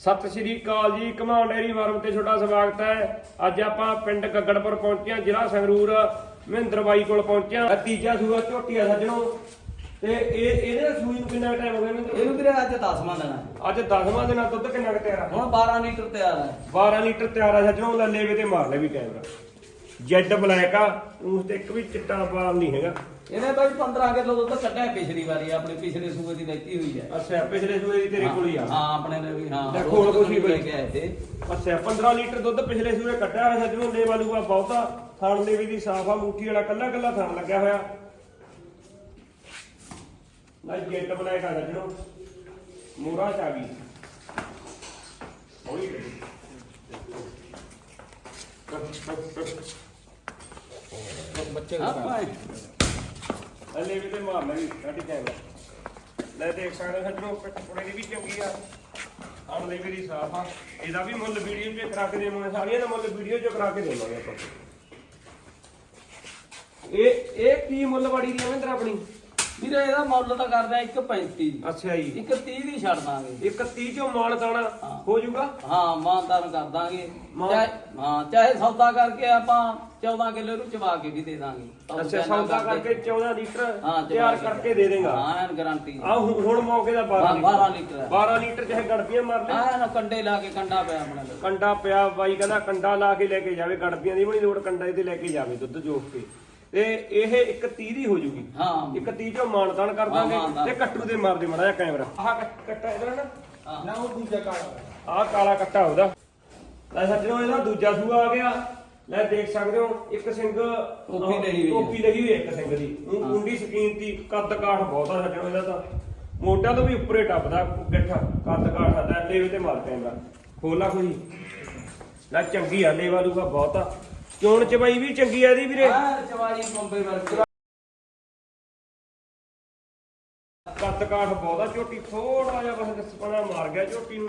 ਸਤਿ ਸ਼੍ਰੀ ਅਕਾਲ ਜੀ command dairy farm ਤੇ ਤੁਹਾਡਾ ਸਵਾਗਤ ਹੈ। ਅੱਜ ਆਪਾਂ ਪਿੰਡ ਗੱਗੜਪੁਰ ਪਹੁੰਚੇ ਹਾਂ ਜ਼ਿਲ੍ਹਾ ਸੰਗਰੂਰ ਮਹਿੰਦਰ ਬਾਈ ਕੋਲ ਪਹੁੰਚੇ ਹਾਂ। ਤੀਜਾ ਸੂਆ ਝੋਟੀ ਆ ਸੱਜਣੋ। ਤੇ ਇਹ ਇਹਦੇ ਸੂਈ ਨੂੰ ਕਿੰਨਾ ਟਾਈਮ ਹੋ ਗਿਆ ਮਹਿੰਦਰ? ਇਹਨੂੰ ਵੀਰੇ ਅੱਜ 10ਵਾਂ ਦੇਣਾ ਅੱਜ 10ਵਾਂ ਦਿਨ ਆ, ਦੁੱਧ ਕਿੰਨਾ ਕੁ ਤਿਆਰ ਆ? ਹੁਣ 12 ਲੀਟਰ ਤਿਆਰ ਹੈ 12 ਲੀਟਰ ਤਿਆਰ ਆ ਸੱਜਣੋ ਲੱਲੇ ਵੇ ਤੇ ਮਾਰ ਲੈ ਵੀ ਕੈਮਰਾ ਜੈਡ ਬਲੈਕ ਆ ਉਸ ਤੇ ਇੱਕ ਵੀ ਚਿੱਟਾ ਬਾਲ ਨਹੀਂ ਹੈਗਾ। ਇਹਨੇ ਬਾਈ 15 ਕਿਲੋ ਦੁੱਧ ਕੱਢਿਆ ਪਿਛਲੀ ਵਾਰੀ ਆਪਣੇ ਪਿਛਲੇ ਸੂਬੇ ਦੀ ਲੈਤੀ ਹੋਈ ਹੈ। ਅੱਛਾ ਪਿਛਲੇ ਸੂਏ ਦੀ ਤੇਰੇ ਕੋਲ ਹੀ ਆ। ਹਾਂ ਆਪਣੇ ਨੇ ਵੀ ਹਾਂ ਤੇ ਕੋਲ ਕੁਛ ਹੀ ਲੈ ਕੇ ਆਏ ਤੇ। ਅੱਛਾ 15 ਲੀਟਰ ਦੁੱਧ ਪਿਛਲੇ ਸੂਏ ਕੱਢਿਆ ਹੋਇਆ ਸੱਜਣੋ ਲੈ ਵਾਲੂਗਾ ਬਹੁਤਾ ਥਣ ਦੇ ਵੀ ਦੀ ਸਾਫ਼ ਆ ਮੁੱਠੀ ਵਾਲਾ ਕੱਲਾ ਕੱਲਾ ਥਣ ਲੱਗਿਆ ਹੋਇਆ। ਨਾ ਜੈਟ ਬਲੈਕ ਆ ਸੱਜਣੋ ਮੋਰਾ ਚ ਆ ਗਈ। ਹੌਲੀ ਗਈ ਬੱਚੇ ਆਪਾਂ ਹਲੇ ਵੀ ਤੇ ਮਾਰ ਲਈ ਕੱਢ ਜਾਏਗਾ ਲੈ ਦੇਖ ਸਕਦੇ ਹੋ ਸੱਜਣੋ ਪਿੱਠ ਪੁੜੇ ਦੀ ਵੀ ਚੰਗੀ ਆ। ਆਣ ਲਈ ਵੀ ਸਾਫ਼ ਆ। ਇਹਦਾ ਵੀ ਮੁੱਲ ਵੀਡੀਓ 'ਚ ਕਰਾ ਕੇ ਦੇਵਾਂਗੇ ਸਾਰੀਆਂ ਦਾ ਮੁੱਲ ਵੀਡੀਓ 'ਚ ਕਰਾ ਕੇ ਦੇਵਾਂਗੇ ਆਪਾਂ। ਇਹ ਇਹ ਕੀ ਮੁੱਲ ਵਾੜੀ ਦੀ ਮਹਿੰਦਰ ਆਪਣੀ? ਵੀਰੇ ਇਹਦਾ ਮੁੱਲ ਤਾਂ ਕਰਦਾ 1.35 ਅੱਛਾ ਜੀ। ਇੱਕ 30 ਦੀ ਛੱਡ ਦਾਂਗੇ। ਇੱਕ 30 ਚੋਂ ਮਾਲ ਦਾਣਾ ਹਾਂ। ਜਾਊਗਾ? ਹਾਂ ਮਾਨਦਾਨ ਕਰ ਦਾਂਗੇ। ਹਾਂ ਚਾਹੇ ਸੌਦਾ ਕਰਕੇ ਆਪਾਂ 14 ਕਿਲੋ ਨੂੰ ਚਵਾ ਕੇ ਵੀ ਦੇ ਦਾਂਗੇ। ਅੱਛਾ ਸੌਦਾ। ਕਰਕੇ। 14 ਲੀਟਰ ਤਿਆਰ ਕਰਕੇ ਦੇ ਦੇਗਾ। ਹਾਂ ਗਾਰੰਟੀ ਆ ਹੁਣ ਮੌਕੇ ਦਾ 12 ਹਾਂ, 12 ਲੀਟਰ ਹੈ। 12 ਲੀਟਰ ਚਾਹੇ ਗੜਪੀਆਂ ਮਾਰ ਲੈ। ਹਾਂ ਨਾ ਕੰਡੇ ਲਾ ਕੇ ਕੰਡਾ ਪਿਆ ਆਪਣੇ। ਕੋਲ ਕੰਡਾ ਪਿਆ ਬਾਈ ਕਹਿੰਦਾ ਕੰਡਾ ਲਾ ਕੇ ਲੈ ਕੇ ਜਾਵੇ ਗੜਪੀਆਂ ਦੀ ਵੀ ਨਹੀਂ ਲੋੜ ਕੰਡਾ ਇਹਦੇ ਲੈ ਕੇ ਜਾਵੇ ਦੁੱਧ ਜੋਖ ਕੇ। ਤੇ ਇਹ ਇੱਕ 30 ਦੀ ਹੋ ਜੂਗੀ। ਹਾਂ। ਇੱਕ 30 ਚੋਂ ਮਾਨਤਾਨ ਕਰ ਦਾਂਗੇ। ਤੇ ਕੱਟੂ ਦੇ ਮਾਰ ਦੇ ਮੜਾ ਕੈਮਰਾ। ਆਹ ਕੱਟ- ਇਹਦਾ ਨਾ। ਨਾ ਉਹ ਦੂਜਾ ਕਾਲਾ। ਆਹ ਕਾਲਾ ਕੱਟਾ ਉਹਦਾ। ਲੈ ਸੱਜਣੋ ਇਹਦਾ ਦੂਜਾ ਸੂਆ ਆ ਗਿਆ। ਲੈ ਦੇਖ ਸਕਦੇ ਹੋ ਇੱਕ ਸਿੰਘ ਟੋਪੀ ਲਈ ਹੋਈ। ਟੋਪੀ ਲੱਗੀ ਹੋਈ ਇੱਕ ਸਿੰਘ ਦੀ। ਉਹ ਕੁੰਡੀ ਸਕੀਨ ਦੀ ਕੱਦ ਕਾਠ ਬਹੁਤ ਆ ਸੱਜਣੋ ਇਹਦਾ ਤਾਂ। ਮੋਟਾ ਤੋਂ ਵੀ ਉੱਪਰੇ ਟੱਪਦਾ ਗੱਠਾ ਕੱਦ ਕਾਠ ਆ ਲੈ ਲੇਵੇ ਤੇ ਮਾਰ ਕੈਮਰਾ। ਖੋਲਾ ਕੋਈ। ਲੈ ਚੰਗੀ ਆ ਲੇਵਾ ਲੂਗਾ ਬਹੁਤ ਆ। ਚੋਣ ਚਬਾਈ ਵੀ? ਚੰਗੀ ਆ ਵੀਰੇ। ਹਾਂ ਚਵਾਈ ਬੰਬੇ ਵਰਗੀ। ਕੱਦ ਕਾਠ ਬਹੁਤਾ ਝੋਟੀ ਥੋੜਾ ਜਿਹਾ ਬਸ ਦਸਪਣਾ ਮਾਰ ਗਿਆ ਝੋਟੀ ਨੂੰ।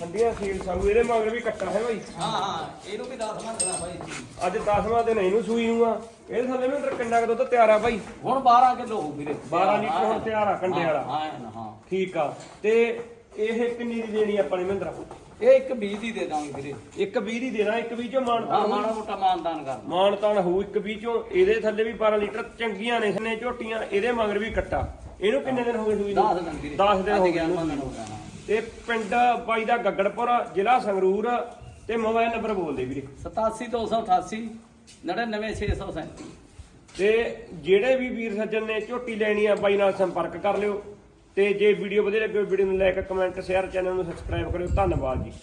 ਠੰਡੀਆਂ ਸੀਲ ਸਾਊ ਇਹਦੇ ਮਗਰ ਵੀ ਕੱਟਾ ਹੈ ਬਾਈ। ਹਾਂ ਹਾਂ ਇਹਨੂੰ ਵੀ 10 ਮੰਨ ਦੇਣਾ ਬਾਈ ਅੱਜ 10ਵਾਂ ਦਿਨ ਇਹਨੂੰ ਸੂਈ ਨੂੰ ਆ। ਇਹਦੇ ਥੱਲੇ ਵੀ ਕਿੰਨਾ ਕੁ ਦੁੱਧ ਤਿਆਰ ਆ ਬਾਈ। ਹੁਣ 12 ਕਿਲੋ ਹੋ ਵੀਰੇ। 12 ਲੀਟਰ ਹੁਣ ਤਿਆਰ ਆ ਕੰਡੇ ਵਾਲਾ। ਹਾਂ। ਠੀਕ ਆ। ਤੇ ਇਹ ਕਿੰਨੀ ਦੀ ਦੇਣੀ ਆਪਾਂ ਨੇ ਮਹਿੰਦਰਾ? ਇਹ ਇੱਕ 20 ਦੀ ਦੇ ਦਾਂਗੇ ਵੀਰੇ। ਇੱਕ 20 ਦੀ ਦੇਣਾ ਇੱਕ 20 ਚੋਂ ਮਾਨ ਹਾਂ ਮਾੜਾ ਮੋਟਾ ਮਾਨਦਾਨ ਕਰ। ਮਾਨ ਤਾਨ ਹੋਊ ਇੱਕ 20 ਚੋਂ। ਇਹਦੇ ਥੱਲੇ ਵੀ 12 ਲੀਟਰ ਚੰਗੀਆਂ ਨੇ ਸਨੇ ਝੋਟੀਆਂ ਇਹਦੇ ਮਗਰ ਵੀ ਕੱਟਾ। ਇਹਨੂੰ ਕਿੰਨੇ ਦਿਨ ਹੋ ਗਏ ਸੂਈ ਨੂੰ? 10 ਦਿਨ ਵੀਰੇ। 10 ਦਿਨ ਹੋ ਗਏ ਇਹਨੂੰ 11 ਦਿਨ ਹੋ ਗਏ ਹਾਂ। ਤੇ ਪਿੰਡ ਬਾਈ ਦਾ ਗੱਗੜਪੁਰ ਜ਼ਿਲ੍ਹਾ ਸੰਗਰੂਰ ਤੇ ਮੋਬਾਈਲ ਨੰਬਰ ਬੋਲ ਦੇ ਵੀਰੇ 87288 99637 ਤੇ ਜਿਹੜੇ ਵੀ ਵੀਰ ਸੱਜਣ ਨੇ ਝੋਟੀ ਲੈਣੀ ਆ ਬਾਈ ਨਾਲ ਸੰਪਰਕ ਕਰ ਲਿਓ। ਤੇ ਜੇ ਵੀਡੀਓ ਵਧੀਆ ਲੱਗੇ ਵੀਡੀਓ ਨੂੰ ਲਾਈਕ ਕਮੈਂਟ ਸ਼ੇਅਰ ਚੈਨਲ ਨੂੰ ਸਬਸਕ੍ਰਾਈਬ ਕਰਿਓ। ਧੰਨਵਾਦ ਜੀ।